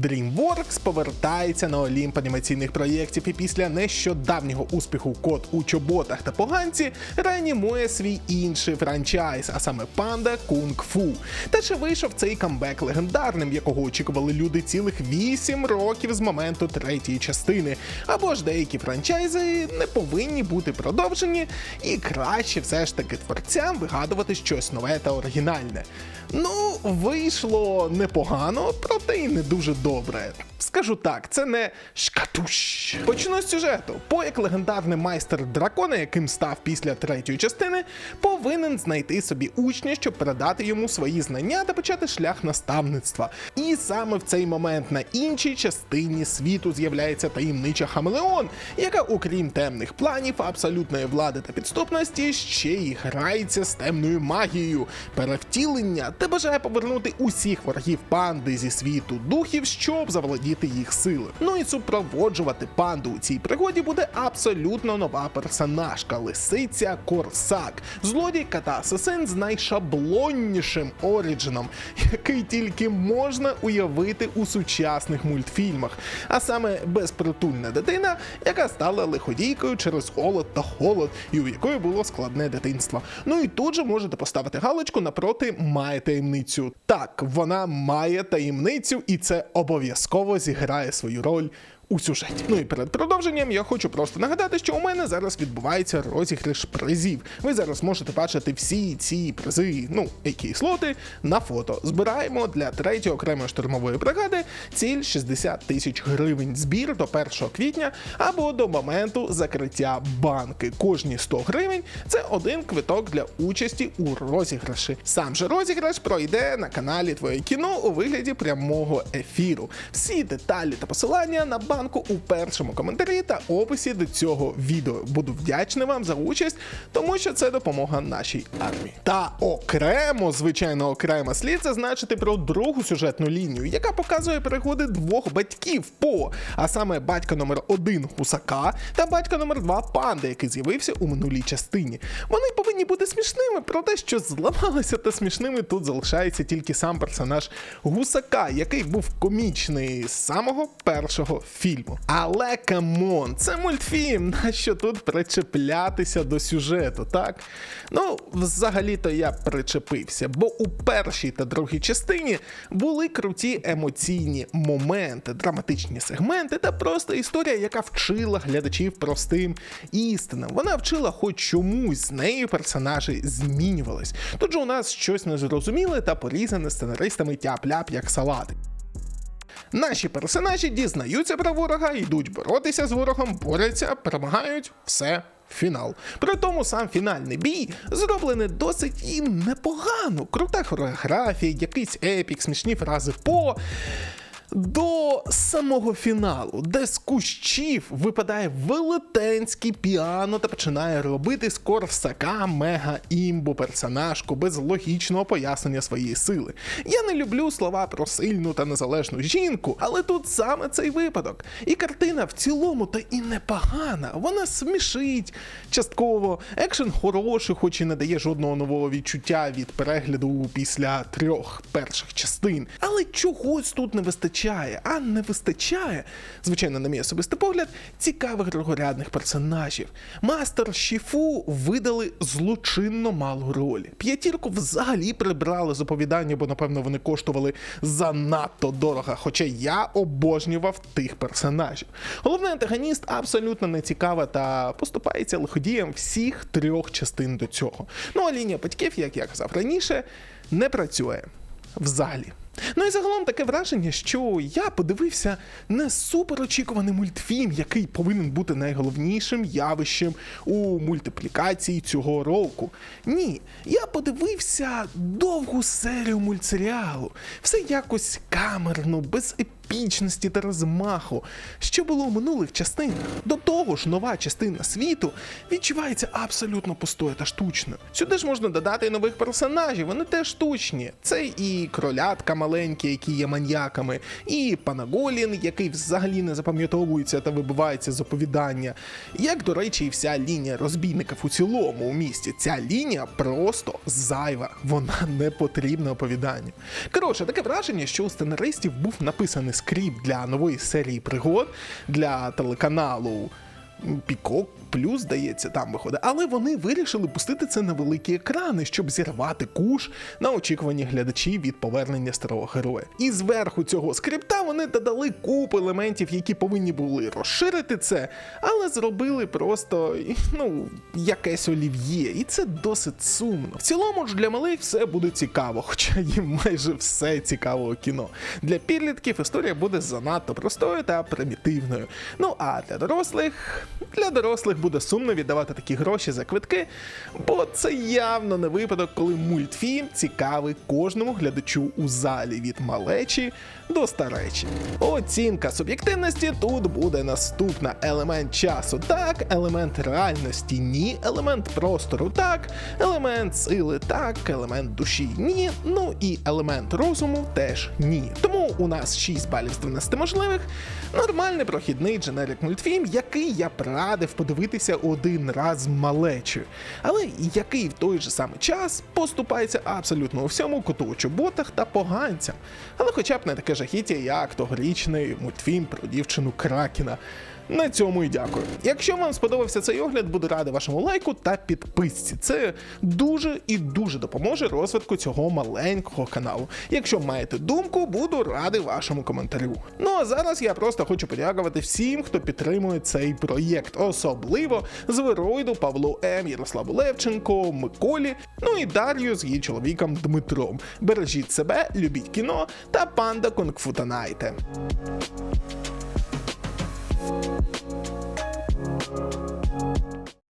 DreamWorks повертається на олімп анімаційних проєктів і після нещодавнього успіху кот у чоботах та поганці реанімує свій інший франчайз, а саме панда Кунг Фу. Та чи вийшов цей камбек легендарним, якого очікували люди цілих 8 років з моменту третьої частини. Або ж деякі франчайзи не повинні бути продовжені, і краще все ж таки творцям вигадувати щось нове та оригінальне. Ну, вийшло непогано, проте й не дуже добре. Скажу так, це не шкатуш. Почну з сюжету. По як легендарний майстер дракона, яким став після третьої частини, повинен знайти собі учня, щоб передати йому свої знання та почати шлях наставництва. І саме в цей момент на іншій частині світу з'являється таємнича Хамелеон, яка, окрім темних планів, абсолютної влади та підступності, ще й грається з темною магією, перевтілення та бажає повернути усіх ворогів панди зі світу духів, щоб заволодіти їх сили. Ну і супроводжувати панду у цій пригоді буде абсолютно нова персонажка лисиця Корсак, злодійка та асасин з найшаблоннішим оріджином, який тільки можна уявити у сучасних мультфільмах, а саме безпритульна дитина, яка стала лиходійкою через голод та холод, і у якої було складне дитинство. Ну і тут же можете поставити галочку напроти має таємницю. Так, вона має таємницю, і це обов'язково зіграє свою роль. У сюжеті. Ну і перед продовженням я хочу просто нагадати, що у мене зараз відбувається розіграш призів. Ви зараз можете бачити всі ці призи, ну, які слоти на фото. Збираємо для третьої окремої штурмової бригади ціль 60 тисяч гривень. Збір до 1 квітня або до моменту закриття банки. Кожні 100 гривень це один квиток для участі у розіграші. Сам же розіграш пройде на каналі Твоє кіно у вигляді прямого ефіру. Всі деталі та посилання на банку у першому коментарі та описі до цього відео. Буду вдячний вам за участь, тому що це допомога нашій армії. Та окремо, звичайно, окремо слід зазначити про другу сюжетну лінію, яка показує переходи двох батьків по, а саме батька номер один гусака та батька номер два панда, який з'явився у минулій частині. Вони повинні бути смішними, проте що зламалося та смішними тут залишається тільки сам персонаж гусака, який був комічний з самого першого фільму. Але камон, це мультфільм, на що тут причеплятися до сюжету, так? Ну, взагалі-то я причепився, бо у першій та другій частині були круті емоційні моменти, драматичні сегменти та просто історія, яка вчила глядачів простим істинам. Вона вчила хоч чомусь з нею персонажі змінювались. Тут же у нас щось незрозуміле та порізане сценаристами тяп-ляп як салати. Наші персонажі дізнаються про ворога, йдуть боротися з ворогом, борються, перемагають, все. Фінал. При тому сам фінальний бій зроблений досить і непогано. Крута хореографія, якийсь епік, смішні фрази по. До самого фіналу, де з кущів випадає велетенський піано та починає робити з Корсака мега імбу персонажку без логічного пояснення своєї сили. Я не люблю слова про сильну та незалежну жінку, але тут саме цей випадок. І картина в цілому та і непогана. Вона смішить частково. Екшен хороший, хоч і не дає жодного нового відчуття від перегляду після трьох перших частин. Але чогось тут не вистачає вистачає, а не вистачає, звичайно, на мій особистий погляд, цікавих другорядних персонажів. Мастер Шіфу видали злочинно малу роль. П'ятірку взагалі прибрали з оповідання, бо напевно вони коштували занадто дорого. Хоча я обожнював тих персонажів. Головний антагоніст абсолютно не цікава та поступається лиходієм всіх трьох частин до цього. Ну а лінія батьків, як я казав раніше, не працює взагалі. Ну і загалом таке враження, що я подивився не суперочікуваний мультфільм, який повинен бути найголовнішим явищем у мультиплікації цього року. Ні, я подивився довгу серію мультсеріалу. Все якось камерно, без епічності та розмаху, що було у минулих частинах. До того ж, нова частина світу відчувається абсолютно пустою та штучною. Сюди ж можна додати і нових персонажів, вони теж штучні. Це і кролятка маленькі, які є маньяками, і Панаголін, який взагалі не запам'ятовується та вибивається з оповідання. Як, до речі, і вся лінія розбійників у цілому у місті. Ця лінія просто зайва, вона не потрібна оповіданню. Коротше, таке враження, що у сценаристів був написаний скрипт для нової серії пригод для телеканалу. Пікок плюс, здається, там виходить. Але вони вирішили пустити це на великі екрани, щоб зірвати куш на очікувані глядачів від повернення старого героя. І зверху цього скрипта вони додали купу елементів, які повинні були розширити це, але зробили просто ну якесь олів'є, і це досить сумно. В цілому ж для малих все буде цікаво, хоча їм майже все цікаво кіно. Для підлітків історія буде занадто простою та примітивною. Ну а для дорослих для дорослих буде сумно віддавати такі гроші за квитки, бо це явно не випадок, коли мультфільм цікавий кожному глядачу у залі від малечі до старечі. Оцінка суб'єктивності тут буде наступна: елемент часу так, елемент реальності ні, елемент простору так, елемент сили так, елемент душі ні. Ну і елемент розуму теж ні. Тому у нас 6 балів з 12 можливих. Нормальний прохідний дженерик мультфільм, який я б радив подивитися один раз з малечою, але який в той же самий час поступається абсолютно у всьому коту у чоботах та поганцям. Але хоча б не таке жахіття, як тогорічний мультфільм про дівчину Кракена. На цьому і дякую. Якщо вам сподобався цей огляд, буду радий вашому лайку та підписці. Це дуже і дуже допоможе розвитку цього маленького каналу. Якщо маєте думку, буду радий вашому коментарю. Ну а зараз я просто хочу подякувати всім, хто підтримує цей проєкт, особливо Звероїду, Павлу М, Ярославу Левченко, Миколі, ну і Дар'ю з її чоловіком Дмитром. Бережіть себе, любіть кіно та панда Кунг-Фу Танайте.